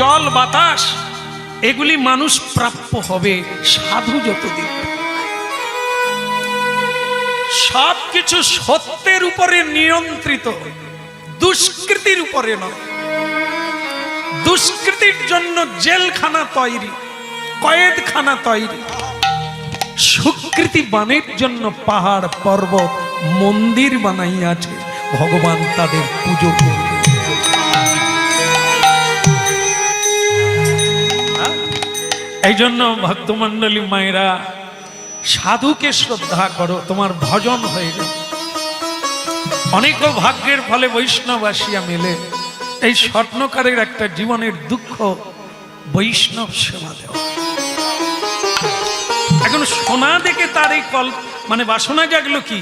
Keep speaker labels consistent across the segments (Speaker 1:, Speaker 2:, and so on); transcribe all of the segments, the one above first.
Speaker 1: জল, বাতাস, এগুলি মানুষ প্রাপ্য হবে সাধু যতদিন। সব কিছু সত্যের উপরে নিয়ন্ত্রিত, দুষ্কৃতির উপরে নয়। দুষ্কৃতির জন্য জেলখানা তৈরি, কয়েদখানা তৈরি। সুকৃতি বানের জন্য পাহাড়, পর্বত, মন্দির বানাইয়াছে। ভগবান তাদের পুজো করবে। এই জন্য ভক্তমণ্ডলী মায়েরা, সাধুকে শ্রদ্ধা করো, তোমার ভজন হয়ে যাবে অনেক ভাগ্যের ফলে বৈষ্ণব আসিয়া মেলে এই স্বপ্নকারের একটা জীবনের দুঃখ বৈষ্ণব সেবা দেওয়া। এখন সোনা দেখে তার এই কল মানে বাসনা জাগলো কি?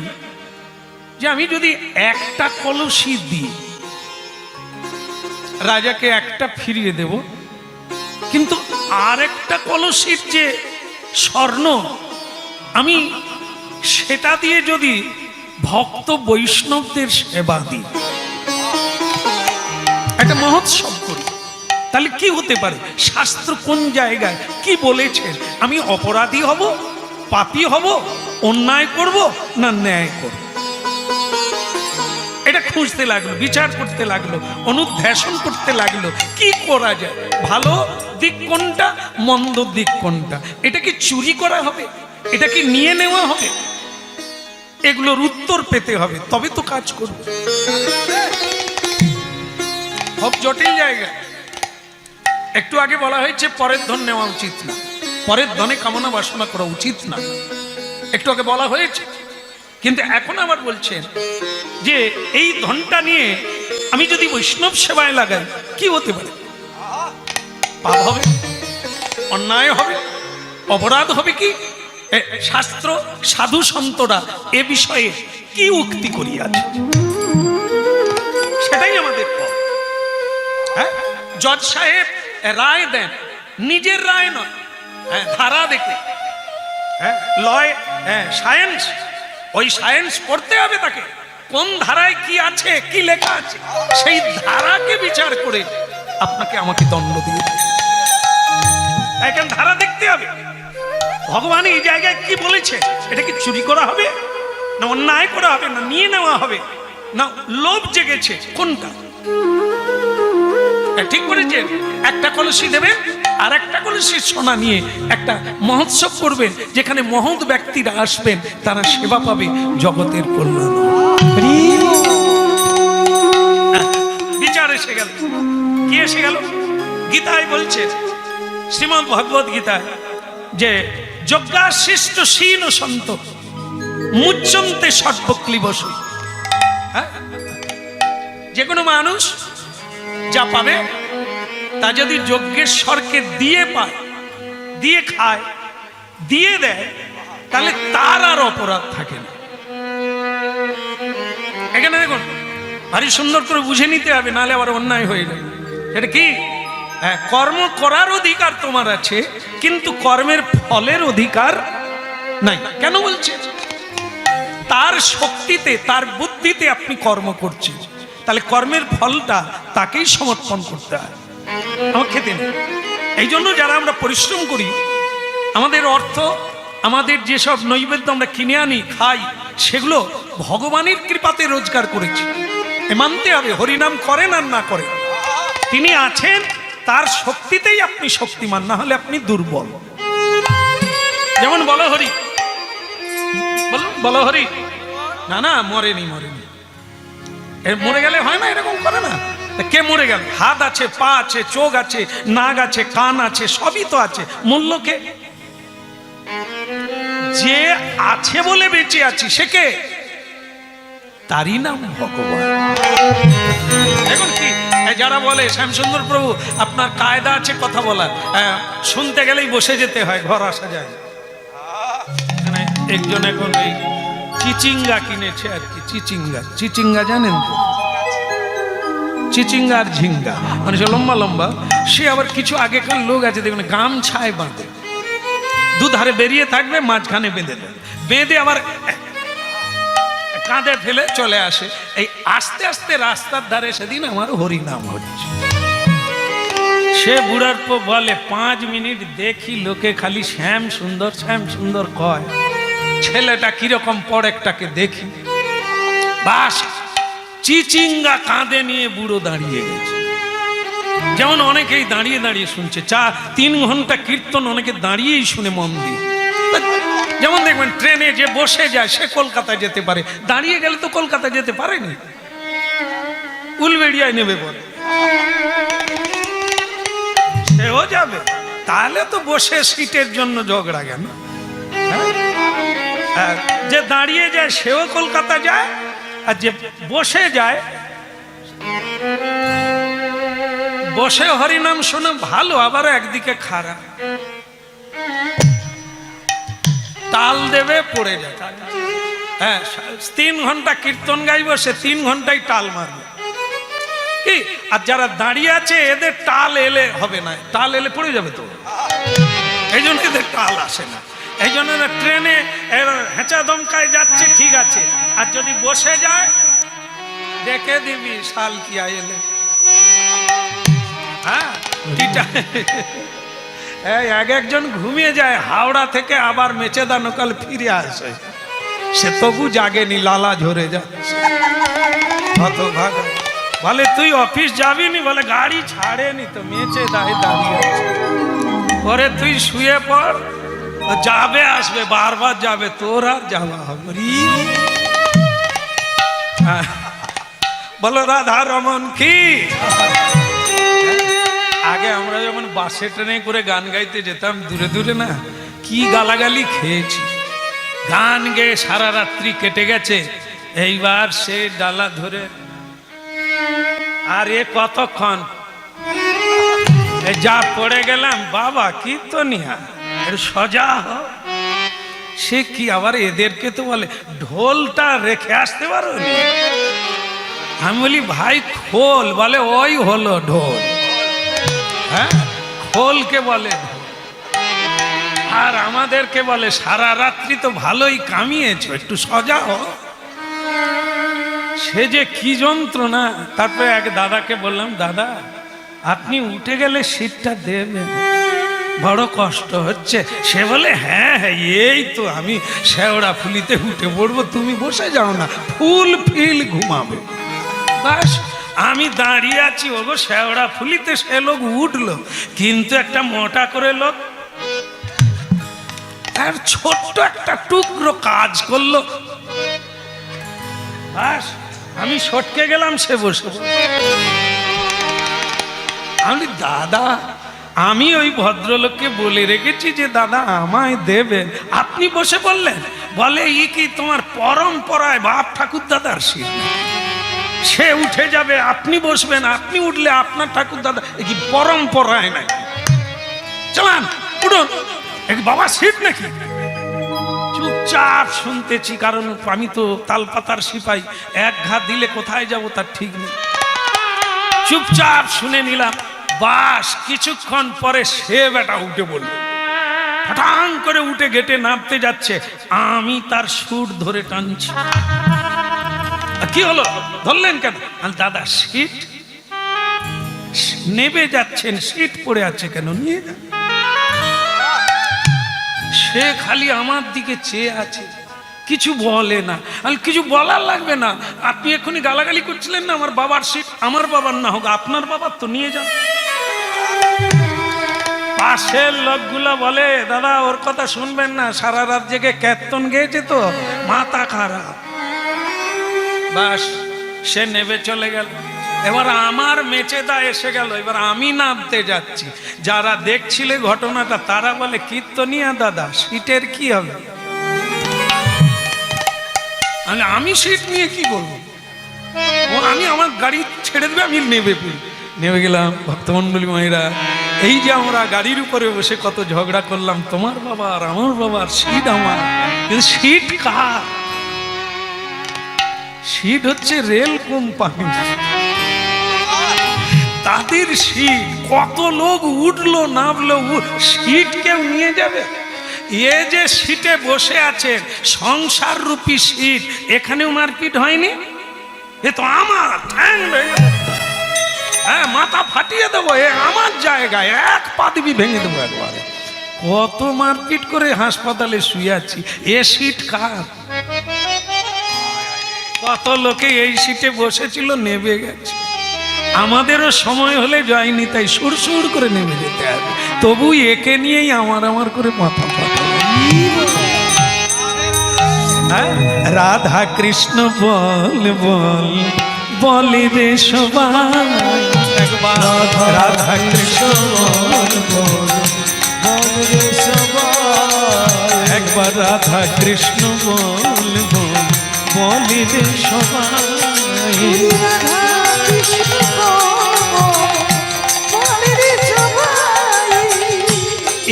Speaker 1: যে আমি যদি একটা কলসি দিই, রাজাকে একটা ফিরিয়ে দেব, কিন্তু আর একটা কলসির যে স্বর্ণ, আমি সেটা দিয়ে যদি ভক্ত বৈষ্ণবদের সেবা দিই। একটা মহোৎসব করি। তাহলে কি হতে পারে? শাস্ত্র কোন জায়গায়? কি বলেছেন? আমি অপরাধী হব? পাপী হব? অন্যায় করব? না ন্যায় করব? এটা খুঁজতে লাগল, বিচার করতে লাগল, অনুধ্যাসন করতে লাগল, কি করা যায়? ভালো দিক কোনটা, মন্দ দিক কোনটা? এটা কি চুরি করা হবে? এটা কি নিয়ে নেওয়া হবে? এগুলোর উত্তর পেতে হবে, তবে তো কাজ করবে। খুব জটিল জায়গা। একটু আগে বলা হয়েছে, পরের ধন নেওয়া উচিত না। পরের ধনে কামনা বাসনা করা উচিত না। একটু আগে বলা হয়েছে কিন্তু এখন আবার বলছেন যে এই ধনটা নিয়ে আমি যদি বৈষ্ণব সেবায় লাগাই কি হতে পারে? পাপ হবে? অন্যায় হবে? অপরাধ হবে কি? শাস্ত্র সাধু সন্তরা এ বিষয়ে কি উক্তি করিয়াছে? সেটাই আমাদের হ্যাঁ? জজ সাহেব রায় দেন। নিজের রায় নয়। হ্যাঁ, ধারা দেখে। হ্যাঁ? লয় হ্যাঁ সায়েন্স। ওই সায়েন্স পড়তে হবে তাকে। কোন ধারায় কি আছে, কি লেখা আছে, সেই ধারাকে বিচার করে আপনাকে আমাকে দণ্ড দিয়ে। এখন ধারা দেখতে হবে। ভগবান এই জায়গায় কি বলেছে, এটা কি চুরি করা হবে, না অন্যায় করা হবে, না নিয়ে নেওয়া হবে, না লোভ জেগেছে, কোনটা? ঠিক করেছেন, একটা কলসি দেবেন আর একটা কলসির সোনা নিয়ে একটা মহোৎসব করবেন, যেখানে মহৎ ব্যক্তিরা আসবেন, তারা সেবা পাবে জগতের কল্যাণ। বিচার এসে গেল। কি এসে গেল? গীতায় বলছে, শ্রীমদ ভগবত গীতায়, যে যজ্ঞাশিষ্ট শীন সন্ত মুচ্চন্তে সর্বক্লি বসু হ্যাঁ? যে কোনো মানুষ যা পাবে তা যদি যজ্ঞেশ্বরকে দিয়ে পায়, দিয়ে খায়, দিয়ে দেয়, তাহলে তার আর অপরাধ থাকে না। এখানে দেখুন, ভারী সুন্দর করে বুঝে নিতে হবে, নাহলে আবার অন্যায় হয়ে যাবে এটা কি? হ্যাঁ কর্ম করার অধিকার তোমার আছে, কিন্তু কর্মের ফলের অধিকার নাই। কেন বলছে? তার শক্তিতে, তার বুদ্ধিতে আপনি কর্ম করছেন। তাহলে কর্মের ফলটা তাকেই সমর্পণ করতে হয়। আমার খেতে নেই এই জন্য যারা আমরা পরিশ্রম করি, আমাদের অর্থ, আমাদের যেসব নৈবেদ্য আমরা কিনে আনি, খাই, সেগুলো ভগবানের কৃপাতে রোজগার করেছি। মানতে হবে, হরিনাম করেন আর না করেন। তিনি আছেন, তার শক্তিতেই আপনি শক্তিমান, না হলে আপনি দুর্বল। যেমন বলো হরি। বলো হরি। না না, মরেনি মরেনি। মরে গেলে হয় না, এরকম করে না। কে মরে গেল? হাত আছে, পা আছে, চোখ আছে, নাক আছে, কান আছে, সবই তো আছে। মূল্য কে? যে আছে বলে বেঁচে আছি, সে কে? তারই নাম ভগবান। এখন কি যারা বলে, শ্যামসুন্দর প্রভু, আপনার কায়দা আছে কথা বলার। শুনতে গেলেই বসে যেতে হয়, ঘর আসা যায়। একজন এখন এই চিচিঙ্গা কিনেছে আর কি, চিচিঙ্গা। চিচিঙ্গা জানেন তো? চিচিঙ্গা আর ঝিঙ্গা। মানে সে লম্বা লম্বা। সে আবার কিছু আগেকার লোক আছে, দেখবেন গামছায় বাঁধে। দুধারে বেরিয়ে থাকবে, মাঝখানে বেঁধে দেবে। বেঁধে আবার কাঁধে ফেলে চলে আসে। এই আস্তে আস্তে রাস্তার ধারে সেদিন আমার হরিনাম হচ্ছে। সে সে বুড়ার পর বলে, পাঁচ মিনিট দেখি লোকে খালি শ্যাম সুন্দর শ্যাম সুন্দর কয়। ছেলেটা কীরকম পর একটাকে দেখি। বাস চিচিঙ্গা কাঁধে নিয়ে বুড়ো দাঁড়িয়ে গেছে। যেমন অনেকেই দাঁড়িয়ে দাঁড়িয়ে শুনছে, চা তিন ঘণ্টা কীর্তন অনেকে দাঁড়িয়েই শুনে মন দিয়ে। যেমন দেখবেন, ট্রেনে যে বসে যায়, সে কলকাতায় যেতে পারে। দাঁড়িয়ে গেলে তো কলকাতা যেতে পারেনি। উলবেড়িয়ায় নেবে বলে। সেও যাবে। তাহলে তো বসে সিটের জন্য ঝগড়া কেন? হ্যাঁ? যে দাঁড়িয়ে যায়, সেও কলকাতা যায়। আর যে বসে যায়, বসে হরিনাম শোনা ভালো, আবার একদিকে খারাপ। তাল দেবে, পড়ে যায়। হ্যাঁ তিন ঘণ্টা কীর্তন গাইব, সে তিন ঘন্টায় টাল মারবে। কি? আর যারা দাঁড়িয়ে আছে, এদের টাল এলে হবে না টাল এলে পড়ে যাবে তো। এই জন্য এদের টাল আসে না। এই জন্য ট্রেনে হেঁচা দমকায় যাচ্ছে, ঠিক আছে। আর যদি বসে যায়, দেখে দিবি শাল কি এলে। হ্যাঁ এক একজন ঘুমিয়ে যায়, হাওড়া থেকে আবার মেচেদা নকাল ফিরে আসে। সে তবু জাগেনি, লালা ঝরে যাচ্ছে। বলে, তুই অফিস যাবি নি বলে, গাড়ি ছাড়েনি তো মেচে দাঁড়িয়ে আছে। পরে তুই শুয়ে পড়। যাবে, আসবে, বারবার যাবে, তোর আর যাওয়া হবে হ্যাঁ। বলো, রাধা রমন কি? আগে আমরা যখন বাসে ট্রেনে করে গান গাইতে যেতাম, দূরে দূরে না, কি গালাগালি খেয়েছি। গান গেয়ে সারা রাত্রি কেটে গেছে, এইবার সে ডালা ধরে। আর এ কতক্ষণ যা পড়ে গেলাম, বাবা কি তো নিহা এর সজা সে কি আবার এদেরকে তো বলে, ঢোলটা রেখে আসতে পারো আমি বলি, ভাই, খোল। বলে, ওই হলো ঢোল। হ্যাঁ? খোলকে বলে আর আমাদেরকে বলে, সারা রাত্রি তো ভালোই কামিয়েছো, একটু সজা হো সে যে কি যন্ত্রণা। তারপরে এক দাদাকে বললাম, দাদা, আপনি উঠে গেলে সিটটা দেবেন। বড় কষ্ট হচ্ছে। সে বলে হ্যাঁ হ্যাঁ এই তো আমি শেওড়া ফুলিতে উঠে পড়ব, তুমি বসে যাও না, ফুল ফিল ঘুমাবে। বাস, আমি দাঁড়িয়ে আছি, ওগো শেওড়া ফুলিতে সে লোক উঠল, কিন্তু একটা মোটা করে লোক তার ছোট্ট একটা টুকরো কাজ করল। বাস, আমি সটকে গেলাম, সে বসে বসে। আমি, দাদা আমি ওই ভদ্রলোককে বলে রেখেছি যে, দাদা, আমায় দেবেন। আপনি বসে বললেন, বলে, ই কি তোমার পরম্পরায় বাপ ঠাকুর দাদার শীত সে উঠে যাবে, আপনি বসবেন, আপনি উঠলে আপনার ঠাকুর দাদা কি পরম্পরায় নাকি? চলান, উঠুন। বাবা সিট নাকি? চুপচাপ শুনতেছি, কারণ আমি তো তালপাতার সিপাই, এক ঘা দিলে কোথায় যাব তার ঠিক নেই। চুপচাপ শুনে নিলাম বাস কিছুক্ষণ পরে সে বেটা উঠে বলল হঠাৎ করে উঠে গেটে নামতে যাচ্ছে। আমি তার সুর ধরে টানছি। আর কি হলো? ধরলেন কেন? দাদা, সিট নেবে যাচ্ছেন, সিট পড়ে আছে কেন? নিয়ে যান। সে খালি আমার দিকে চেয়ে আছে। কিছু বলে না। আমি কিছু বলার লাগবে না। আপনি এক্ষুনি গালাগালি করছিলেন না আমার বাবার সিট? আমার বাবার না হোক, আপনার বাবার তো নিয়ে যান। পাশের লোকগুলো বলে, দাদা, ওর কথা শুনবেন না। সারা রাত জেগে কেতন গেয়েছে তো, মাথা খারাপ। বাস, সে নেবে চলে গেল। এবার আমার মেচেদা এসে গেল। এবার আমি নামতে যাচ্ছি। যারা দেখছিলে ঘটনাটা, তারা বলে, কীর্তনিয়া দাদা, সিটের কি হবে? আমি সিট নিয়ে কি বলব? আমি আমার গাড়ি ছেড়ে দেবে, আমি নেবে নেমে গেলাম ভক্তমন্ডলী মায়েরা, এই যে আমরা গাড়ির উপরে বসে কত ঝগড়া করলাম, তোমার বাবা আর আমার বাবার সিট আমার। সিট কার? সিট হচ্ছে রেল কোম্পানি। তাদের সিট, কত লোক উঠল, নামলো সিট কেউ নিয়ে যাবে? এ যে সিটে বসে আছেন সংসার রূপী সিট, এখানেও মারপিট হয়নি? এ তো আমার ঠ্যাং হ্যাঁ মাথা ফাটিয়ে দেবো, এ আমার জায়গায়, এক পা দিবি ভেঙে দেবো একবারে। কত মারপিট করে হাসপাতালে শুয়ে আছি, এ সিট কার? কত লোকে এই সিটে বসেছিল, নেবে গেছে। আমাদেরও সময় হলে যায়নি, তাই সুর সুর করে নেমে যেতে হবে। তবু একে নিয়েই আমার আমার করে মাথা ফাটা হ্যাঁ? রাধা কৃষ্ণ বল বল বলে রে সবাই। একবার। রাধা কৃষ্ণ বল বল একবার রাধা কৃষ্ণ বল বল বলে রে সবাই।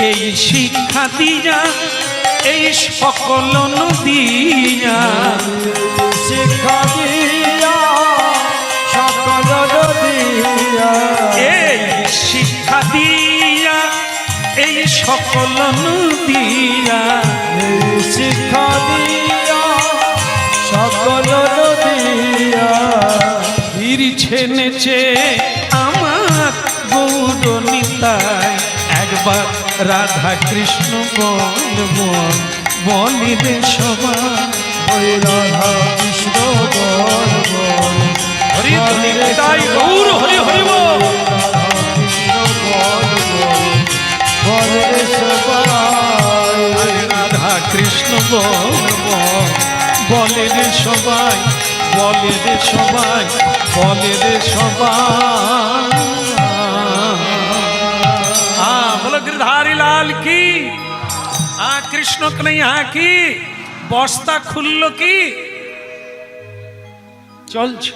Speaker 1: এই শিক্ষা দিয়া এই সকল নদিয়া।
Speaker 2: শিক্ষা দিয়া সকল দিয়া
Speaker 1: এই শিক্ষা দিয়া এই সকল নদিয়া।
Speaker 2: শিক্ষা দিয়া সকল দিয়া
Speaker 1: ফিরছে নেচে আমার গৌর নিতাই একবার রাধা কৃষ্ণ বল বল বলি রে সবাই
Speaker 2: ওই রাধা কৃষ্ণ বল
Speaker 1: হরি নিতাই গৌর হরি হরি বল।
Speaker 2: বলে সবাই
Speaker 1: রাধা কৃষ্ণ বল বল বলে রে সবাই বলে রে সবাই বলে রে সবাই। লাল কি? আ কৃষ্ণ কন্হैया কি? বস্তা খুলল কি? চলছে।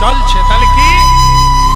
Speaker 1: চলছে তাহলে কি?